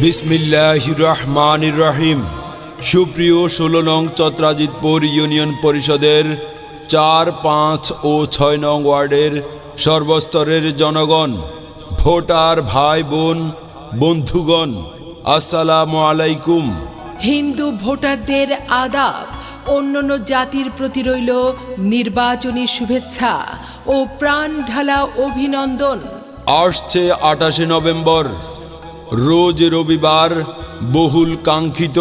বিসমিল্লাহ রহমান রহিম সুপ্রিয় ষোলো নং চত্রাজিতপুর ইউনিয়ন পরিষদের চার পাঁচ ও ছয় নং ওয়ার্ডের সর্বস্তরের জনগণ ভোটার ভাই বোন বন্ধুগণ আসসালামু আলাইকুম। হিন্দু ভোটারদের আদাব অন্যান্য জাতির প্রতি রইল নির্বাচনী শুভেচ্ছা ও প্রাণ ঢালা অভিনন্দন। আসছে আঠাশে নভেম্বর। রোজ রবিবার বহুল কাঙ্ক্ষিত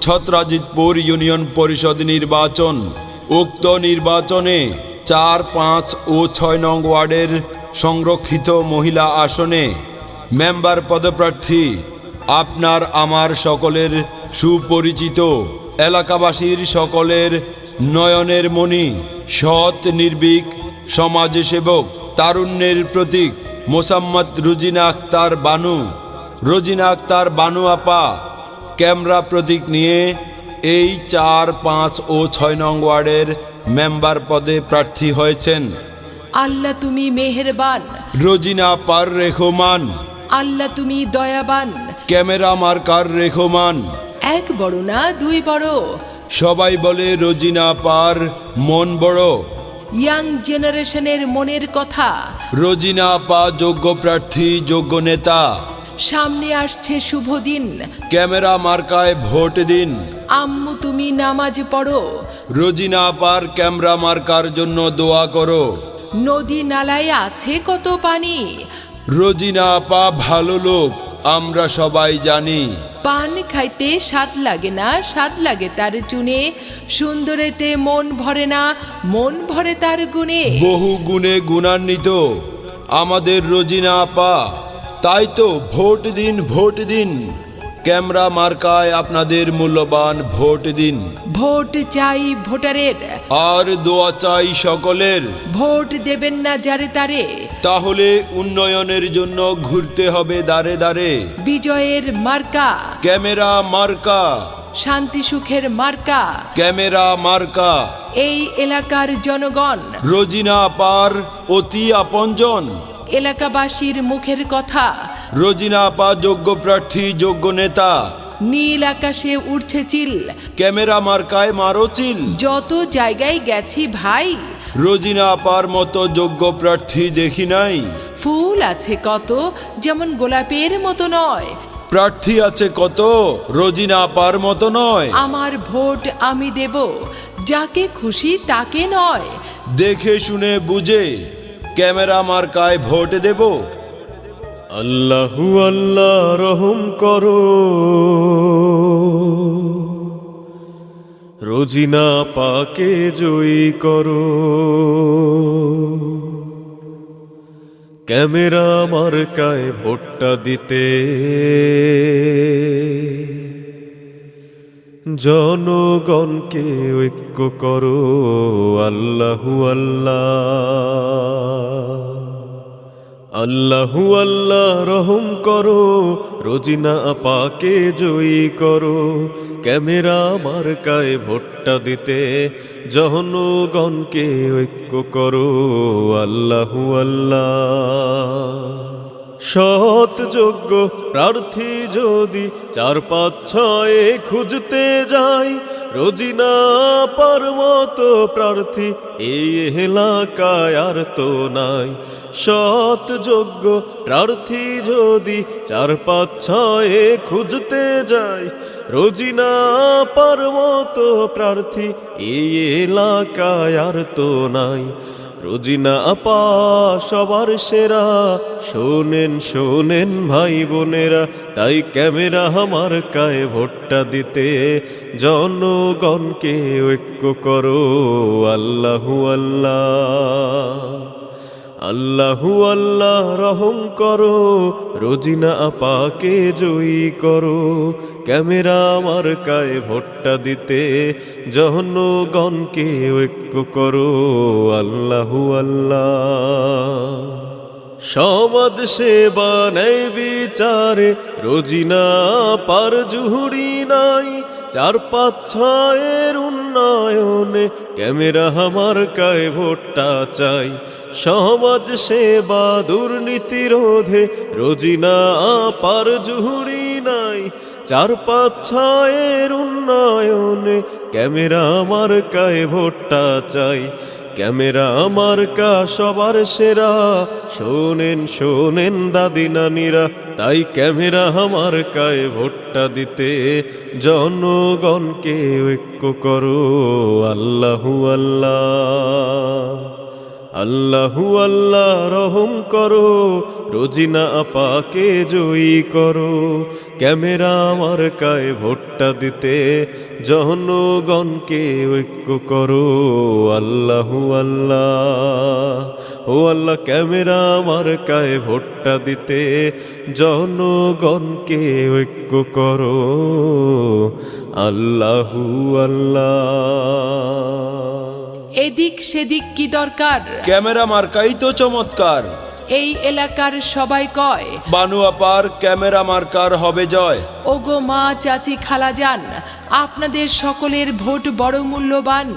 ছত্রাজিতপুর ইউনিয়ন পরিষদ নির্বাচন। উক্ত নির্বাচনে চার, পাঁচ ও ছয় নং ওয়ার্ডের সংরক্ষিত মহিলা আসনে মেম্বার পদপ্রার্থী, আপনার, আমার সকলের সুপরিচিত এলাকাবাসীর সকলের নয়নের মণি, সৎ, নির্ভীক, সমাজসেবক, তারুণ্যের প্রতীক মোসাম্মদ রুজিনা আক্তার বানু। রোজিনা আক্তার বানু আপা ক্যামেরা প্রতীক নিয়ে এই চার পাঁচ ও ছয় নং ওয়ার্ডের মেম্বার পদে প্রার্থী হয়েছেন। আল্লাহ তুমি মেহেরবান। রোজিনা পার রেখমান। আল্লাহ তুমি দয়াবান। ক্যামেরা মার্কার রেখমান। এক বড় না দুই বড়। সবাই বলে রোজিনা পার মন বড়। ইয়াং জেনারেশনের মনের কথা। রোজিনা পা যোগ্য প্রার্থী যোগ্য নেতা। সামনে আসছে শুভ দিন। ক্যামেরা মার্কায় ভোট দিন। আম্মু তুমি নামাজ পড়ো। রোজিনা আপার ক্যামেরা মার্কার জন্য দোয়া করো। নদী নালায় আছে কত পানি? রোজিনা আপা ভালো লোক আমরা সবাই জানি। পান খাইতে স্বাদ লাগে না স্বাদ লাগে তার চুনে। সুন্দরেতে মন ভরে না মন ভরে তার গুণে। বহু গুণে গুণান্বিত। আমাদের রোজিনা আপা তাই তো ভোট দিন ভোট দিন। ক্যামেরা মার্কায় আপনাদের মূল্যবান ভোট দিন। ভোট চাই ভোটারের। আর দোয়া চাই সকলের। ভোট দেবেন না যারে তারে। তাহলে উন্নয়নের জন্য ঘুরতে হবে দাঁড়ে দাঁড়ে বিজয়ের মার্কা। ক্যামেরা মার্কা। শান্তি সুখের মার্কা। ক্যামেরা মার্কা। এই এলাকার জনগণ। রোজিনা পার অতি আপনজন। এলাকাবাসীর মুখের কথা। রোজিনা আপা যোগ্য প্রার্থী যোগ্য নেতা। নীল আকাশে উঠছে চিল। ক্যামেরা মার্কায় মারো চিল। যত জায়গায় গেছি ভাই। রোজিনা আপার মতো যোগ্য প্রার্থী দেখি নাই। ফুল আছে কত যেমন গোলাপের মতো নয়। প্রার্থী আছে কত রোজিনা আপার মতো নয়। আমার ভোট আমি দেব যাকে খুশি তাকে নয়। দেখে শুনে বুঝে। ক্যামেরা মার্কায় ভোট দেব। আল্লাহু আল্লাহ রহম করো। রোজিনা পাকে জয়ী করো। ক্যামেরা মার্কায় ভোটটা দিতে। জনগণকে ঐক্য করো, আল্লাহু আল্লাহ। আল্লাহু আল্লাহ রহম করো, রোজিনা আপাকে জয়ী করো। ক্যামেরা মার্কায় ভোটটা দিতে জনগণকে ঐক্য করো, আল্লাহু আল্লাহ। সৎ যোগ্য প্রার্থী যদি চার পাঁচ ছয়ে খুঁজতে যাই রোজিনা পার মতো প্রার্থী এই এলাকায় আর তো নাই। সৎ যোগ্য প্রার্থী যদি চার পাঁচ ছয়ে খুঁজতে যাই রোজিনা পার মতো প্রার্থী এই এলাকায় আর তো নাই। রোজিনা আপা, সবার সেরা। শোনেন শোনেন ভাই বোনেরা, তাই ক্যামেরা আমার কায়ে ভোটটা দিতে। জনগণকে ঐক্য করো, আল্লাহু আল্লাহ। আল্লাহু আল্লাহ রহম করো, রোজিনা আপাকে জয়ী করো। ক্যামেরা আমার কায়ে ভোটটা দিতে জনগণকে ঐক্য করো, আল্লাহু আল্লাহ। সমাজ সেবা নেই বিচারে, রোজিনা পার জুহুরি নাই, চার পাঁচ ছয়ের উন্নয়নে ক্যামেরা আমার কায় ভোটটা চাই। সমাজ সেবা, দুর্নীতি রোধে, রোজিনা আপার জুহুরি নাই। চার পাঁচ ছয়ের উন্নয়নে, ক্যামেরা আমার কায় ভোটটা চাই। ক্যামেরা আমার কা, সবার সেরা। শোনেন শোনেন দাদি নানিরা, তাই ক্যামেরা আমার কায় ভোটটা দিতে। জনগণকে ঐক্য করো, আল্লাহু আল্লাহ। আল্লাহু আল্লাহ রহম করো, রোজিনা আপাকে জয়ী করো। ক্যামেরা আমার কায় ভোটটা দিতে জনগণকে ঐক্য করো। আল্লাহু আল্লাহ। ও আল্লাহ ক্যামেরা আমার কায় ভোটটা দিতে জনগণকে ঐক্য করো। আল্লাহু আল্লাহ। এদিক সেদিক কি দরকার? ক্যামেরা মার্কাই তো চমৎকার। এই এলাকার সবাই কয় বানু আপার ক্যামেরা মার্কার হবে জয়। ওগো মা চাচি খালা যান আপনাদের সকলের ভোট বড় মূল্যবান।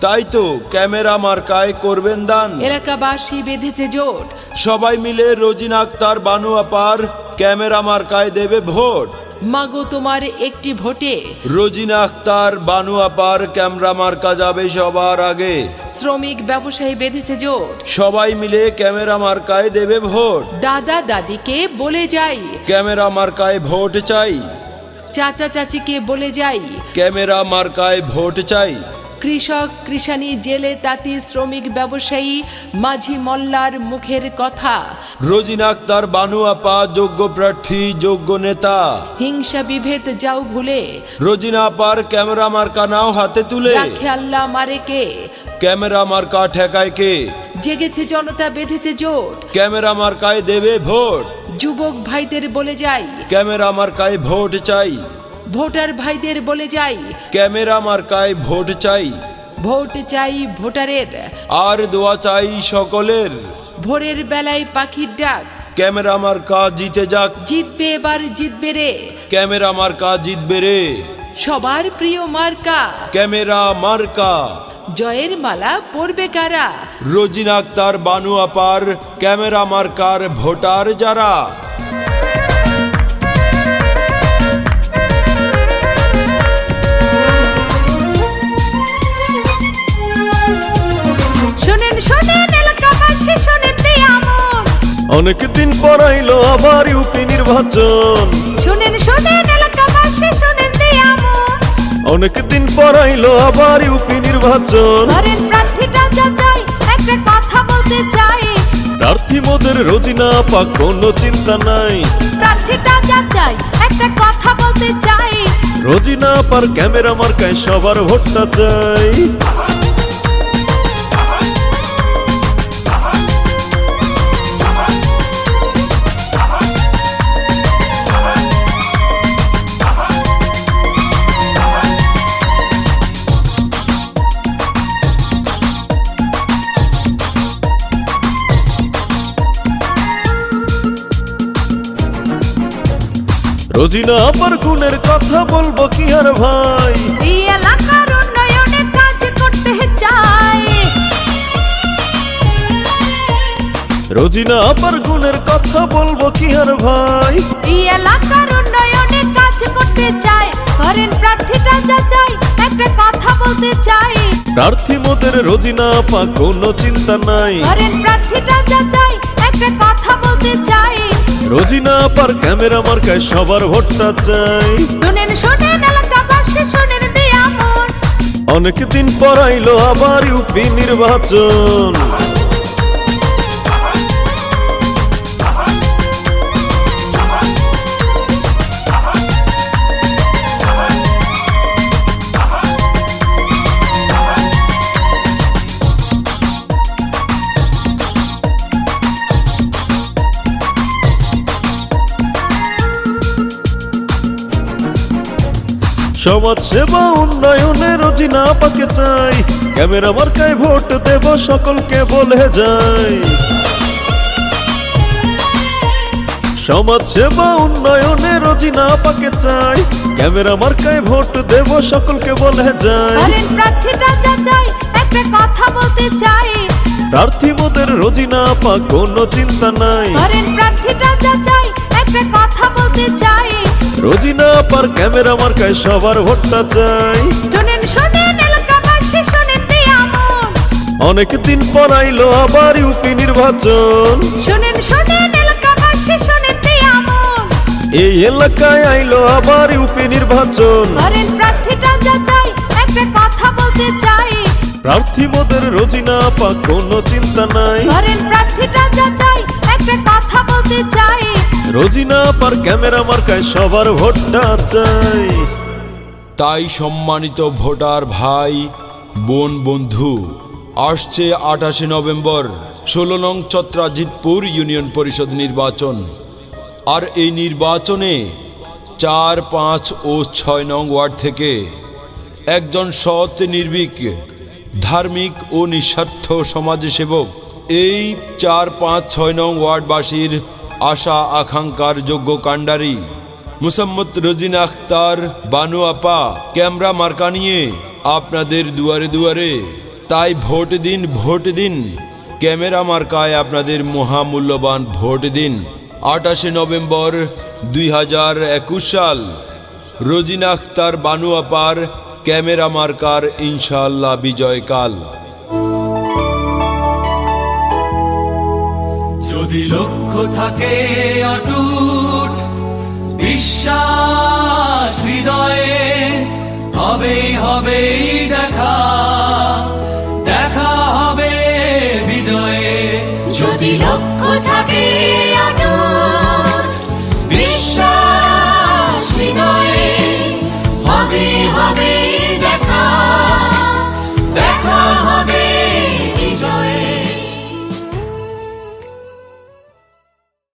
তাই তো ক্যামেরা মার্কায় করবেন দান। এলাকাবাসী বেঁধেছে জোট। সবাই মিলে রোজিনা আক্তার বানু আপার ক্যামেরা মার্কায় দেবে ভোট। মাগো তোমার একটি ভোটে। রোজিনা আক্তার বানু আপার ক্যামেরা মার্কা যাবে সবার আগে। শ্রমিক ব্যবসায়ী বেঁধেছে জোট। সবাই মিলে ক্যামেরা মার্কায় দেবে ভোট। দাদা দাদিকে বলে যাই। ক্যামেরা মার্কায় ভোট চাই। চাচা চাচিকে বলে যাই। ক্যামেরা মার্কায় ভোট চাই। কৃষক কৃষানি জেলে তাঁতি শ্রমিক ব্যবসায়ী মাঝি মল্লার মুখের কথা। রোজিনা আক্তার বানু আপা যোগ্য প্রার্থী যোগ্য নেতা। হিংসা বিভেদ যাও ভুলে। রোজিনা আপার ক্যামেরা মার্কা নাও হাতে তুলে। রাখে আল্লাহ মারে কে? ক্যামেরা মার্কা ঠেকায় কে? জেগেছে জনতা বেঁধেছে জোট। ক্যামেরা মার্কায় দেবে ভোট। যুবক ভাইদের বলে যাই। ক্যামেরা মার্কায় ভোট চাই। ভোটার ভাইদের বলে যাই। ক্যামেরা মার্কায় ভোট চাই। ভোট চাই ভোটারের। আর দোয়া চাই সকলের। ভোরের বেলায় পাখির ডাক। ক্যামেরা মার্কা জিতে যাক। জিতবে এবার জিতবে রে। ক্যামেরা মার্কা জিতবে রে। সবার প্রিয় মার্কা। ক্যামেরা মার্কা। জয়ের মালা পরবে কারা? রোজিনা আক্তার বানু আপার ক্যামেরা মার্কার ভোটার যারা? শোনেন শোনেন এলাকাবাসী শোনেন দিয়ামন অনেক দিন পড়াইলো আবার ইউপি নির্বাচন। শোনেন শোনেন এলাকাবাসী শোনেন দিয়ামন অনেক দিন পড়াইলো আবার ইউপি নির্বাচন ধরেন প্রার্থীটা যাচাই একটা কথা বলতে চাই। প্রার্থী মোদের রোজিনা পা কোনো চিন্তা নাই। প্রার্থীটা যাচাই একটা কথা বলতে চাই। রোজিনা পার ক্যামেরা মার্কায় সবার ভোটটা চাই। রোজিনা আপার গুণের কথা বলব কি আর ভাই? এই এলাকার উন্নয়নে কাজ করতে চাই। রোজিনা আপার গুণের কথা বলব কি আর ভাই? এই এলাকার উন্নয়নে কাজ করতে চাই। ধরেন প্রার্থীটা যাচাই একটা কথা বলতে চাই। প্রার্থী মোদের রোজিনা আপা কোনো চিন্তা নাই। ধরেন প্রার্থীটা যাচাই একটা কথা বলতে চাই। রোজিনা পার ক্যামেরা মার্কায় সবার ভোটটা চাই। শোনেন শোনেন এলাকাবাসী দিয়া মন। অনেক দিন পর আইলো আবার ইউপি নির্বাচন। সমাজ সেবা উন্নয়নে রোজিনা পাকে চাই। ক্যামেরা মার্কায় ভোট দেব সকলকে বলে যাই। সমাজ সেবা উন্নয়নে রোজিনা পাকে চাই। ক্যামেরা মার্কায় ভোট দেব সকলকে বলে ধরেন প্রার্থীটা যাচাই একটা কথা বলতে চাই। প্রার্থী মোদের রোজিনা পা কোনো চিন্তা নাই। প্রার্থীটা যাচাই একটা কথা বলতে চাই। রোজিনা পার ক্যামেরা মার্কায় সবার ভোটটা চাই। শুনেন শুনেন এলাকাবাসী শুনেন অনেক দিন পর আইলো আবার ইউপি নির্বাচন। শুনেন শুনেন এলাকাবাসী শুনেন এই এলাকায় আইলো আবার ইউপি নির্বাচন। ধরেন প্রার্থীটা যাচাই একটা কথা বলতে চাই। প্রার্থী মোদের রোজিনা পা কোনো চিন্তা নাই। ধরেন প্রার্থীটা যাচাই একটা কথা বলতে চাই। রোজিনা পার ক্যামেরা মার্কায় সবার ভোটটা চাই। তাই সম্মানিত ভোটার ভাই, বোন, বন্ধু, আসছে আঠাশে নভেম্বর, ষোলো নং চত্রাজিতপুর ইউনিয়ন পরিষদ নির্বাচন। আর এই নির্বাচনে চার, পাঁচ ও ছয় নং ওয়ার্ড থেকে একজন সৎ, নির্ভীক, ধার্মিক ও নিঃস্বার্থ সমাজসেবক এই চার, পাঁচ, ছয় নং ওয়ার্ডবাসীর আশা আকাঙ্ক্ষার যোগ্য কাণ্ডারি। মুসাম্মত রোজিনা আখতার, বানু আপা, ক্যামেরা মার্কা নিয়ে আপনাদের দুয়ারে দুয়ারে। তাই ভোট দিন ভোট দিন। ক্যামেরা মার্কায় আপনাদের মহামূল্যবান ভোট দিন। আটাশে নভেম্বর দুই হাজার একুশ সাল। রোজিনা আখতার, বানু আপার ক্যামেরা মার্কার ইনশাল্লাহ বিজয়কাল। যদি লক্ষ্য থাকে অটুট বিশ্বাস হৃদয়ে হবেই হবেই